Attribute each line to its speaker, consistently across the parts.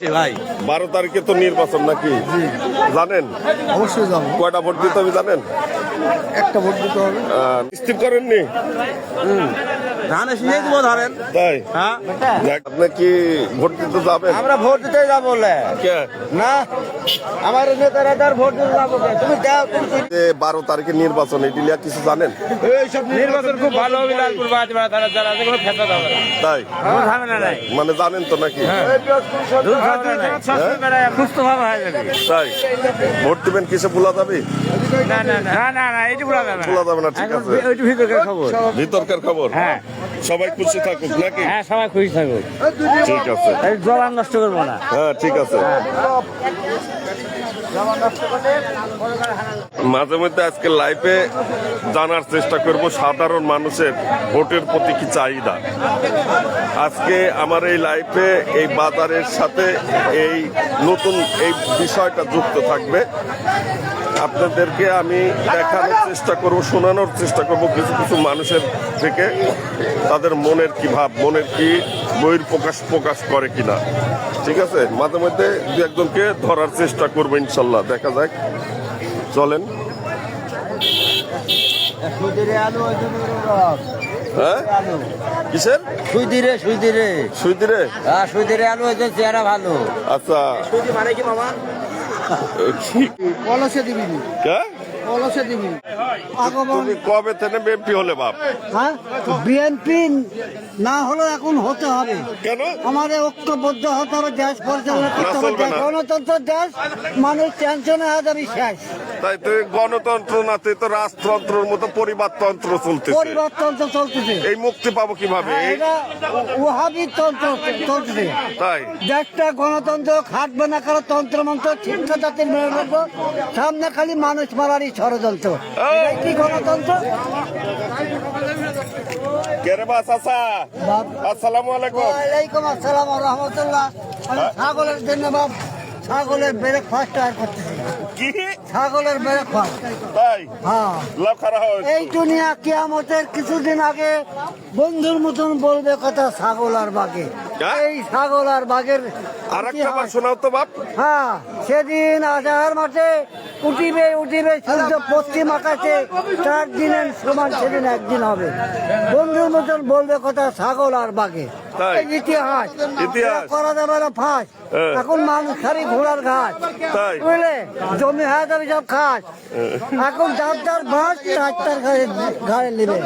Speaker 1: ভাই।
Speaker 2: বারো তারিখে তো নির্বাচন নাকি? জানেন?
Speaker 3: অবশ্যই জানো।
Speaker 2: কয়টা ভোট দিতে হবে জানেন?
Speaker 3: একটা ভোট দিতে হবে।
Speaker 2: স্থির করেননি?
Speaker 1: ধান এসে দেবো ধরেন।
Speaker 2: তাই?
Speaker 1: হ্যাঁ।
Speaker 2: আপনি কি ভোট দিতে যাবেন?
Speaker 1: আমরা ভোট দিতে যাব? না। আমার নেতারা তার ভোট দিতে যাব তুমি দাও
Speaker 2: যে বারো তারিখে নির্বাচন এটি নিয়ে কিছু জানেন?
Speaker 1: এইসব নির্বাচন খুব ভালো হবে লালপুর বাজবা তারা যারা আছে কোনো ফেসা যাবে
Speaker 2: তাই?
Speaker 1: কোনো ঝামেলা নাই।
Speaker 2: মানে জানেন তো নাকি?
Speaker 1: সুস্থ ভাবে হয়ে? যাবে।
Speaker 2: তাই? ভোট দিবেন কিসে ভোলা যাবে?
Speaker 1: না না না না না না বলা যাবে
Speaker 2: ভোলা যাবে না ঠিক আছে।
Speaker 1: ওইটু ভিতরের খবর।
Speaker 2: ভিতরকার খবর?
Speaker 1: হ্যাঁ।
Speaker 2: সবাই খুশি থাকুক নাকি?
Speaker 1: হ্যাঁ সবাই খুশি থাকো
Speaker 2: ঠিক আছে।
Speaker 1: এই নষ্ট করব না।
Speaker 2: হ্যাঁ ঠিক আছে। মাঝে মধ্যে আজকে লাইফে জানার চেষ্টা করব সাধারণ মানুষের ভোটের প্রতি কি চাহিদা। আজকে আমার এই লাইফে এই বাজারের সাথে এই নতুন এই বিষয়টা যুক্ত থাকবে। আপনাদেরকে আমি দেখানোর চেষ্টা করব, শোনানোর চেষ্টা করব কিছু কিছু মানুষের থেকে, তাদের মনের কি ভাব, মনের কি বইয়ের প্রকাশ প্রকাশ করে কিনা। ঠিক আছে? মাঝে মধ্যে দু একজনকে ধরার চেষ্টা করব ইনশাল্লাহ। দেখা যাক। চলেন। হ্যাঁ? কিসের?
Speaker 1: সুইদিরে সুইদিরে
Speaker 2: সুইদিরে
Speaker 1: হ্যাঁ সুইদিরে আলু হয়েছে চেহারা ভালো।
Speaker 2: আচ্ছা।
Speaker 1: সুইদি মানে কি মামা?
Speaker 2: কি-
Speaker 3: পলাশে দিবি
Speaker 2: কে?
Speaker 3: পলাশে দিবি। আগমন।
Speaker 2: তুমি কবে থেকে বিএমপি হলে বাপ?
Speaker 3: হ্যাঁ? বিএনপি না হলেও এখন হতে হবে।
Speaker 2: কেন?
Speaker 3: আমাদের ঐক্যবদ্ধ হতে হবে দেশ পরিচালনা করতে হবে। গণতন্ত্র দেশ মানুষ টেনশনে হয়ে যাবে শেষ।
Speaker 2: তাই তো গণতন্ত্র না তো তো রাজতন্ত্রের মতো পরিবারতন্ত্র চলতেছে।
Speaker 3: পরিবর্তন তো চলতেছে।
Speaker 2: এই মুক্তি পাবো কীভাবে? এই-
Speaker 3: এটা ওহাবি তন্ত্র চলতেছে।
Speaker 2: তাই?
Speaker 3: দেশটা গণতন্ত্র খাটবে না কারও তন্ত্রমন্ত্র শিক্ষা জাতির মেরে রাখব সামনে খালি মানুষ মারারই ষড়যন্ত্র। কি গণতন্ত্র? আমি ছাগলের জন্য বাপ ছাগলের ব্রেকফাস্ট করতেছি। ছাগলের ব্রেকফাস্ট হ্যাঁ।
Speaker 2: হয়
Speaker 3: এই দুনিয়া কিয়ামতের কিছুদিন আগে বন্ধুর মতন বলবে কথা ছাগল আর
Speaker 2: হ্যাঁ?
Speaker 3: এই ছাগল আর বাঘের
Speaker 2: আর একটা বার শোনাও তো বাপ।
Speaker 3: হ্যাঁ সেদিন আজহার মাঠে উঠিবে উঠিবে সূর্য পশ্চিম আকাশে চার দিনের সমান সেদিন একদিন হবে। বন্ধুর মতন বলবে কথা ছাগল আর বাঘে। ইতিহাস।
Speaker 2: ইতিহাস।
Speaker 3: করা যাবে না ফাঁস।
Speaker 2: হ্যাঁ।
Speaker 3: এখন মানুষ খালি ঘোড়ার ঘাস? বুঝলে? জমি হয়ে যাবে সব খাস। এখন যার যার বাস তার তার ঘাড়ে ঘাড়ে নেবে।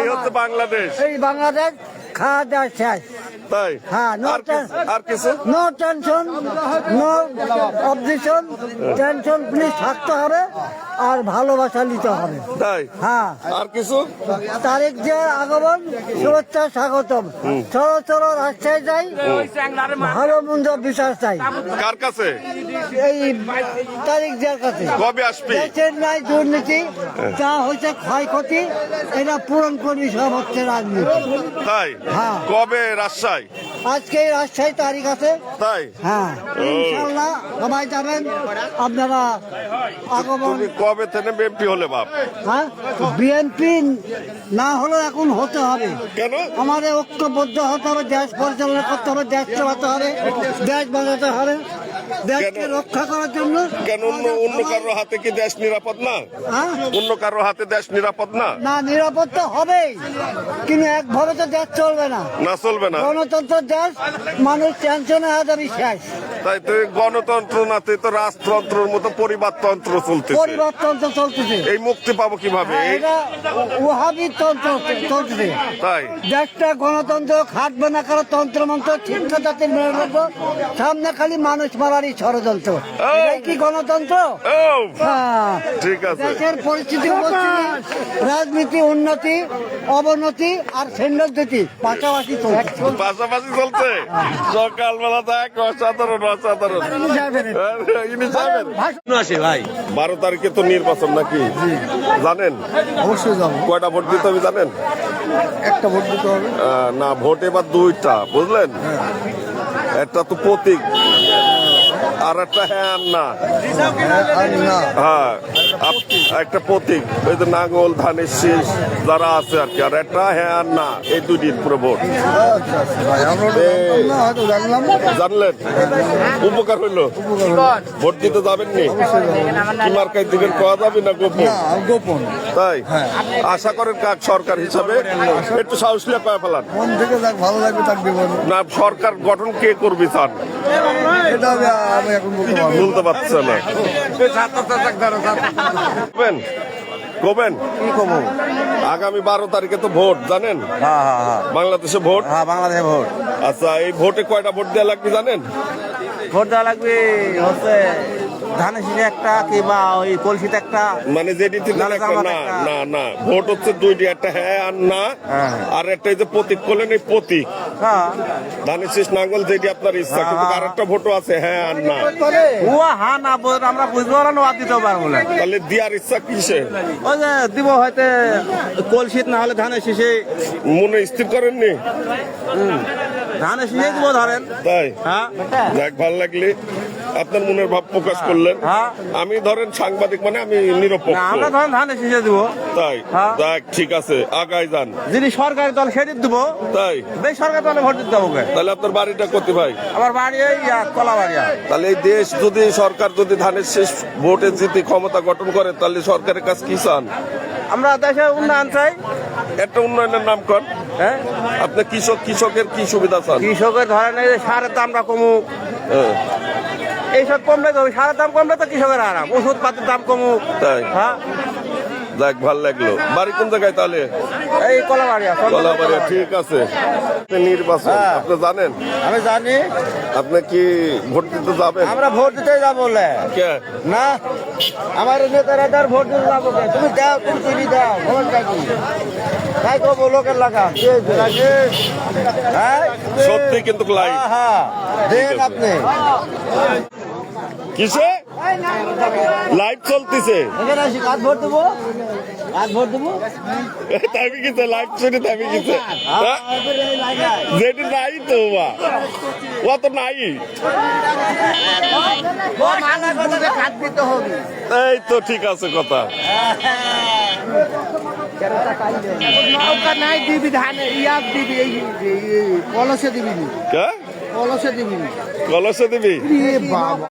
Speaker 3: এই
Speaker 2: হচ্ছে বাংলাদেশ।
Speaker 3: এই বাংলাদেশ খাওয়া দাওয়া শেষ
Speaker 2: তাই?
Speaker 3: হ্যাঁ,
Speaker 2: আর কিছু
Speaker 3: no tension no objection tension please থাকতে হবে আর ভালোবাসা নিতে হবে।
Speaker 2: তাই?
Speaker 3: হ্যাঁ।
Speaker 2: আর কিছু?
Speaker 3: তারিখ যে আগমন শুভেচ্ছা স্বাগতম। চলো চলো রাস্তায় যাই। ভালো মন্দ বিশ্বাস চাই।
Speaker 2: কার কাছে?
Speaker 3: এই তারিখ যার কাছে।
Speaker 2: কবে আসবি?
Speaker 3: দেশের নাই দুর্নীতি যা হয়েছে ক্ষয়ক্ষতি এটা পূরণ করবি সব হচ্ছে রাজনীতি।
Speaker 2: তাই?
Speaker 3: হ্যাঁ।
Speaker 2: কবে রাজশাহী?
Speaker 3: আজকে এই রাজশাহী তারিখ আছে।
Speaker 2: তাই?
Speaker 3: হ্যাঁ। ইনশাল্লাহ সবাই যাবেন আপনারা আগমন
Speaker 2: তুমি কবে থেকে বিএনপি হলে বাপ?
Speaker 3: হ্যাঁ? বিএনপি না হলেও এখন হতে হবে।
Speaker 2: কেন?
Speaker 3: আমাদের ঐক্যবদ্ধ হতে হবে দেশ পরিচালনা করতে হবে দেশ চালাতে হবে দেশ বাঁচাতে হবে। দেশকে রক্ষা করার জন্য
Speaker 2: কেন অন্য অন্য কারও হাতে কি দেশ নিরাপদ না?
Speaker 3: হ্যাঁ?
Speaker 2: অন্য কারও হাতে দেশ নিরাপদ না?
Speaker 3: না নিরাপত্তা হবেই কিন্তু একভাবে তো দেশ চলবে না।
Speaker 2: না চলবে না।
Speaker 3: গণতন্ত্র দেশ মানুষ টেনশনে হয়ে যাবে শেষ।
Speaker 2: তাই তো গণতন্ত্র না তো এই তো রাজতন্ত্রের মতো পরিবারতন্ত্র চলতেছে।
Speaker 3: পরিবর্তন তো চলতেছে।
Speaker 2: এই মুক্তি পাবো কীভাবে?
Speaker 3: ওহাবি তন্ত্র চলতেছে।
Speaker 2: তাই।
Speaker 3: দেশটা গণতন্ত্র খাটবে না কারও তন্ত্রমন্ত্র শিক্ষা জাতির মেরে রাখব সামনে খালি মানুষ মারারই ষড়যন্ত্র। কি গণতন্ত্র? হ্যাঁ।
Speaker 2: ঠিক আছে।
Speaker 3: দেশের পরিস্থিতি রাজনীতি উন্নতি অবনতি আর সৈন্যদ্যুতি পাশাপাশি চলছে।
Speaker 2: পাশাপাশি চলছে। সকালবেলা দেখ অসাধারণ অসাধারণ ইনি যাবেন।
Speaker 1: আসে ভাই?
Speaker 2: বারো তারিখে তো নির্বাচন নাকি? জানেন?
Speaker 3: অবশ্যই যাব।
Speaker 2: কয়টা ভোট দিতে হবে জানেন?
Speaker 3: একটা ভোট দিতে হবে।
Speaker 2: না ভোট এবার দুইটা বুঝলেন? একটা তো প্রতীক আর একটা হ্যাঁ আর না। হ্যাঁ আপ- একটা প্রতীক ওই যে নাঙ্গল ধানের শীষ যারা আছে আর কি। আর একটা হ্যাঁ আর না এই দুটির পুরো ভোট। জানলেন? উপকার হইল? ভোট দিতে যাবেননি কি মার্কায় দিবেন পাওয়া যাবে না গোপন?
Speaker 4: গোপন।
Speaker 2: তাই? আশা করেন কাক সরকার হিসাবে। একটু সাহস নিয়ে কয়ে ফেলান।
Speaker 4: থেকে যাক ভালো লাগবে তার
Speaker 2: না সরকার গঠন কে করবি চান
Speaker 4: এটা আমি এখন। বলতে
Speaker 2: পারছে না। কবেন
Speaker 5: কি কমু
Speaker 2: আগামী বারো তারিখে তো ভোট জানেন? বাংলাদেশে ভোট?
Speaker 5: হ্যাঁ বাংলাদেশে ভোট।
Speaker 2: আচ্ছা এই ভোটে কয়টা ভোট দেওয়া লাগবে জানেন?
Speaker 5: ভোট দেওয়া লাগবে হচ্ছে ধানের শীষে একটা কিংবা ওই কলসিতে একটা
Speaker 2: মানে যেটি না না না। ভোট হচ্ছে দুইটি একটা হ্যাঁ আর না।
Speaker 5: হ্যাঁ।
Speaker 2: আর একটা এই যে প্রতীক করলেন এই প্রতীক।
Speaker 5: হ্যাঁ।
Speaker 2: ধানের শীষ নাঙ্গল যেটি আপনার ইচ্ছা
Speaker 5: হ্যাঁ,
Speaker 2: কিন্তু। আর একটা ভোটও আছে হ্যাঁ আর না।
Speaker 5: ও হ্যাঁ না আমরা বুঝব না আর দিতে পারব না।
Speaker 2: তাহলে দিয়ার ইচ্ছা কিসে?
Speaker 5: ওই যে দিব হয়তো কলসিত না হলে ধানের শীষে।
Speaker 2: মনে স্থির করেননি?
Speaker 5: ধানের শীষে দিব ধরেন।
Speaker 2: তাই?
Speaker 5: হ্যাঁ।
Speaker 2: যাক ভালো লাগলে। আপনার মনের ভাব প্রকাশ করলেন।
Speaker 5: হ্যাঁ।
Speaker 2: আমি ধরেন সাংবাদিক মানে আমি নিরপেক্ষ।
Speaker 5: আমরা ধরেন ধানের শীষে দিব।
Speaker 2: তাই
Speaker 5: হ্যাঁ।
Speaker 2: যাক ঠিক আছে আগাই যান।
Speaker 5: যিনি সরকারি দল সেটি দিব
Speaker 2: তাই।
Speaker 5: বেসরকারি দলে ভোট দিতে হবে
Speaker 2: তাহলে আপনার বাড়িটা করতে ভাই?
Speaker 5: আমার বাড়ি এই কলা বাড়ি
Speaker 2: তাহলে এই দেশ যদি সরকার যদি ধানের শেষ ভোটে জিতে ক্ষমতা গঠন করে তাহলে সরকারের কাছে কি চান?
Speaker 5: আমরা দেশে উন্নয়ন চাই।
Speaker 2: একটা উন্নয়নের নাম কর।
Speaker 5: হ্যাঁ?
Speaker 2: আপনি কৃষক কৃষকের কি সুবিধা চান?
Speaker 5: কৃষকের ধরেন সারের দামটা কমুক।
Speaker 2: হ্যাঁ,
Speaker 5: এইসব কমলে তো সারের দাম কমলে তো কৃষকের আরাম ওষুধ পাতির দাম কমুক
Speaker 2: তাই?
Speaker 5: হ্যাঁ।
Speaker 2: যাক ভালো লাগল। বাড়ি কোন জায়গায় তাহলে?
Speaker 5: এই কলাবাড়িয়া
Speaker 2: কলাবাড়িয়া ঠিক আছে। নির্বাচন আপনি জানেন?
Speaker 5: আমি জানি।
Speaker 2: আপনি কি ভোট দিতে যাবেন?
Speaker 5: আমরা ভোট দিতে যাব বলে। না আমার নেতারা তার ভোট দিতে যাব? তুমি দাও তুমি টিভি দাও ভোট কি তাই তো লোকের লাগা। হ্যাঁ?
Speaker 2: সত্যি কিন্তু
Speaker 5: হ্যাঁ দেন আপনি।
Speaker 2: কিসে? লাইভ চলতেছে। কিছে যেটি নাই তো ও তো নাই। এই তো ঠিক আছে কথা।
Speaker 6: নাই দিবি ধান ইয়াক দিবি কলসে দিবি কলসে দিবি
Speaker 2: কলসে দিবি?
Speaker 6: বাবা।